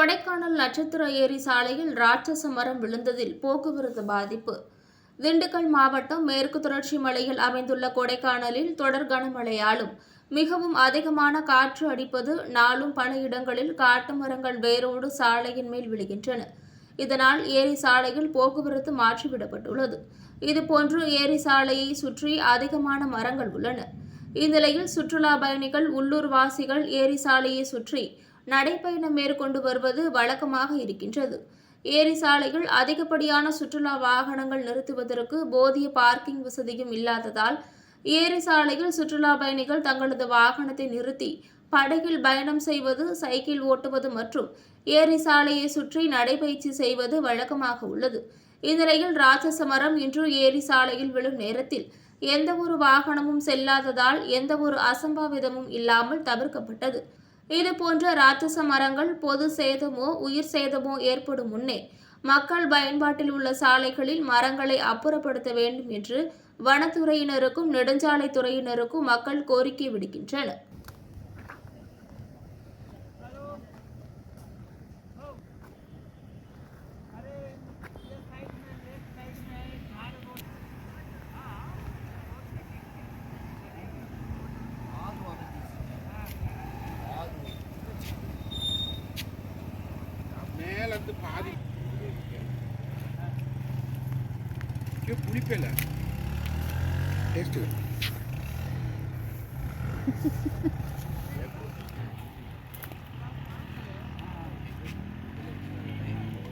கொடைக்கானல் நட்சத்திர ஏரி சாலையில் ராட்சச மரம் விழுந்ததில் போக்குவரத்து பாதிப்பு. திண்டுக்கல் மாவட்டம் மேற்கு தொடர்ச்சி மலையில் அமைந்துள்ள கொடைக்கானலில் தொடர் கனமழையாலும் மிகவும் அதிகமான காற்று அடிப்பது நாளும் பல இடங்களில் காட்டு மரங்கள் வேரோடு சாலையின் மேல் விழுகின்றன. இதனால் ஏரி சாலையில் போக்குவரத்து மாற்றிவிடப்பட்டுள்ளது. இதுபோன்று ஏரி சாலையை சுற்றி அதிகமான மரங்கள் உள்ளன. இந்நிலையில் சுற்றுலா பயணிகள் உள்ளூர் வாசிகள் ஏரி சாலையை சுற்றி நடைப்பயணம் மேற்கொண்டு வருவது வழக்கமாக இருக்கின்றது. ஏரி சாலையில் அதிகப்படியான சுற்றுலா வாகனங்கள் நிறுத்துவதற்கு போதிய பார்க்கிங் வசதியும் இல்லாததால் ஏரி சாலையில் சுற்றுலா பயணிகள் தங்களது வாகனத்தை நிறுத்தி படகில் பயணம் செய்வது சைக்கிள் ஓட்டுவது மற்றும் ஏரி சாலையை சுற்றி நடைபயிற்சி செய்வது வழக்கமாக உள்ளது. இந்நிலையில் ராட்சச மரம் இன்று ஏரி சாலையில் விழும் நேரத்தில் எந்த ஒரு வாகனமும் செல்லாததால் எந்த ஒரு அசம்பாவிதமும் இல்லாமல் தவிர்க்கப்பட்டது. இது போன்ற ராட்சச மரங்கள் பொது சேதமோ உயிர் சேதமோ ஏற்படும் முன்னே மக்கள் பயன்பாட்டில் உள்ள சாலைகளில் மரங்களை அப்புறப்படுத்த வேண்டும் என்று வனத்துறையினருக்கும் நெடுஞ்சாலைத்துறையினருக்கும் மக்கள் கோரிக்கை விடுக்கின்றனர். மேல இருந்து பாதி ஐயோ, புளிப்பே இல்லை டேஸ்ட்டு